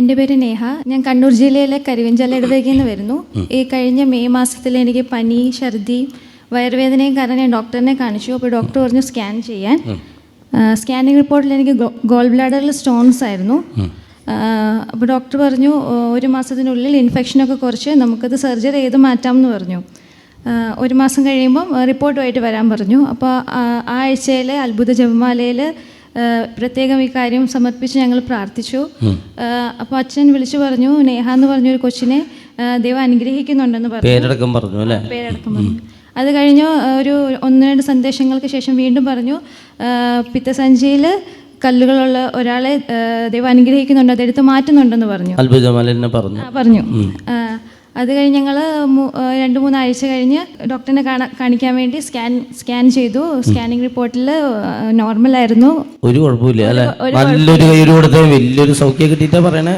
എന്റെ പേര് നേഹ. ഞാൻ കണ്ണൂർ ജില്ലയിലെ കരിവഞ്ചാല ഇടവകയിൽ നിന്ന് വരുന്നു. ഈ കഴിഞ്ഞ മെയ് മാസത്തിൽ എനിക്ക് പനി ഛർദി വയറുവേദനയും കാരണം ഞാൻ ഡോക്ടറിനെ കാണിച്ചു. അപ്പോൾ ഡോക്ടർ പറഞ്ഞു സ്കാൻ ചെയ്യാൻ. സ്കാനിങ് റിപ്പോർട്ടിൽ എനിക്ക് ഗോൾ ബ്ലാഡറിൽ സ്റ്റോൺസ് ആയിരുന്നു. അപ്പോൾ ഡോക്ടർ പറഞ്ഞു ഒരു മാസത്തിനുള്ളിൽ ഇൻഫെക്ഷനൊക്കെ കുറച്ച് നമുക്കത് സർജറി ചെയ്ത് മാറ്റാം എന്ന് പറഞ്ഞു ഒരു മാസം കഴിയുമ്പം റിപ്പോർട്ടുമായിട്ട് വരാൻ പറഞ്ഞു. അപ്പോൾ ആ ആഴ്ചയിൽ അത്ഭുത ജപമാലയിൽ പ്രത്യേകം ഈ കാര്യം സമർപ്പിച്ച് ഞങ്ങൾ പ്രാർത്ഥിച്ചു. അപ്പോൾ അച്ഛൻ വിളിച്ചു പറഞ്ഞു നേഹ എന്ന് പറഞ്ഞ ഒരു കൊച്ചിനെ ദൈവം അനുഗ്രഹിക്കുന്നുണ്ടെന്ന് പറഞ്ഞു. പേരടക്കം പറഞ്ഞു അല്ലേ? പേരടക്കം പറഞ്ഞു. അത് കഴിഞ്ഞു ഒരു ഒന്ന് രണ്ട് സന്ദേശങ്ങൾക്ക് ശേഷം വീണ്ടും പറഞ്ഞു പിത്തസഞ്ചിയിൽ കല്ലുകളുള്ള ഒരാളെ ദൈവം അനുഗ്രഹിക്കുന്നുണ്ട് അതെടുത്ത് മാറ്റുന്നുണ്ടെന്ന് പറഞ്ഞു. പറഞ്ഞു. പറഞ്ഞു. അത് കഴിഞ്ഞ് ഞങ്ങൾ രണ്ട് മൂന്നാഴ്ച കഴിഞ്ഞ് ഡോക്ടറിനെ കാണാൻ കാണിക്കാൻ വേണ്ടി സ്കാൻ സ്കാൻ ചെയ്തു. സ്കാനിങ് റിപ്പോർട്ടിൽ നോർമൽ ആയിരുന്നു ഒരു കുഴപ്പമില്ല. അല്ലെ? നല്ലൊരു കയ്യൊരു കൊടുത്ത. വലിയൊരു സൗഖ്യം കിട്ടിയിട്ടാ പറയണേ.